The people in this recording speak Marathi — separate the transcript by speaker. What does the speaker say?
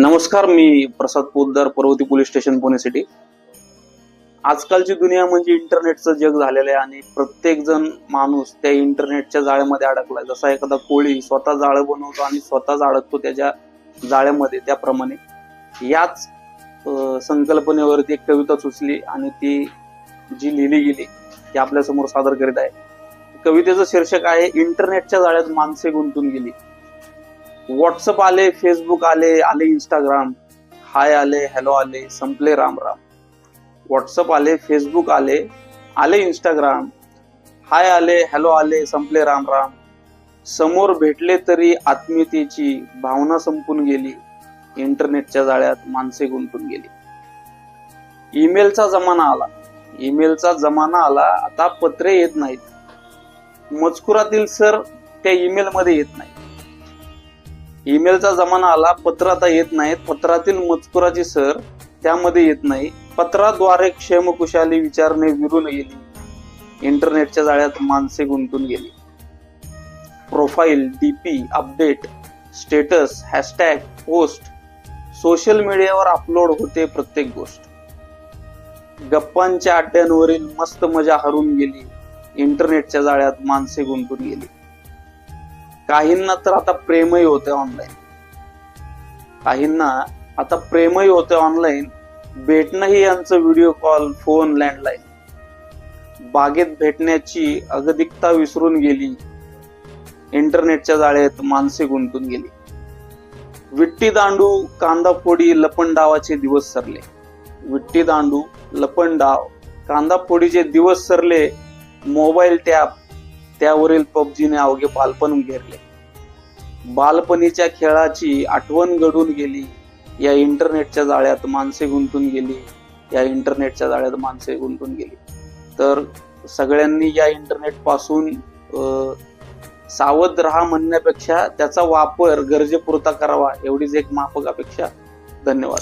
Speaker 1: नमस्कार मी Prasad Poddar Parvati police station Pune city. आजकालची दुनिया म्हणजे इंटरनेटचं जग झालेलं आहे आणि प्रत्येक जण माणूस त्या इंटरनेटच्या जाळ्यामध्ये अडकलाय. जसा एखादा कोळी स्वतः जाळं बनवतो आणि स्वतःच अडकतो त्याच्या जाळ्यामध्ये त्याप्रमाणे. याच संकल्पनेवरती एक कविता सुचली आणि ती जी लिहिली गेली ती आपल्यासमोर सादर करीत आहे. कवितेचं शीर्षक आहे इंटरनेटच्या जाळ्यात माणसे गुंतून गेली. व्हॉट्सअप आले फेसबुक आले आले इंस्टाग्राम हाय आले हॅलो आले संपले राम राम. व्हॉट्सअप आले फेसबुक आले आले इंस्टाग्राम हाय आले हॅलो आले संपले राम राम. समोर भेटले तरी आत्मीयतेची भावना संपून गेली. इंटरनेटच्या जाळ्यात माणसे गुंतून गेली. ईमेलचा जमाना आला. ईमेलचा जमाना आला आता पत्रे येत नाहीत. मजकुरातील सर त्या ईमेलमध्ये येत नाही ईमेलचा जमाना आला पत्र आता येत नाहीत. पत्रातील मजकुराची सर त्यामध्ये येत नाही. पत्राद्वारे क्षेमकुशाली विचारणे विरून गेली. इंटरनेटच्या जाळ्यात माणसे गुंतून गेली. Profile DP update status hashtag post social मीडियावर अपलोड होते प्रत्येक गोष्ट. गप्पांच्या अड्ड्यांवरील मस्त मजा हरून गेली. इंटरनेटच्या जाळ्यात माणसे गुंतून गेली. काहींना तर आता प्रेमही होते ऑनलाईन काहींना आता प्रेमही होते ऑनलाईन भेटणंही यांचं व्हिडिओ कॉल फोन लँडलाईन बागेत भेटण्याची अगदिकता विसरून गेली. इंटरनेटच्या जाळ्यात माणसे गुंतून गेली. विट्टी दांडू कांदा फोडी लपण डावाचे दिवस सरले. विट्टी दांडू लपंडाव कांदा फोडीचे दिवस सरले. मोबाईल टॅब त्यावरील पबजीने अवघे बालपण घेरले. बालपणीच्या खेळाची आठवण घडून गेली. या इंटरनेटच्या जाळ्यात माणसे गुंतून गेली. या इंटरनेटच्या जाळ्यात माणसे गुंतून गेली. तर सगळ्यांनी या इंटरनेटपासून सावध राहा म्हणण्यापेक्षा त्याचा वापर गरजेपुरता करावा एवढीच एक माफक अपेक्षा. धन्यवाद.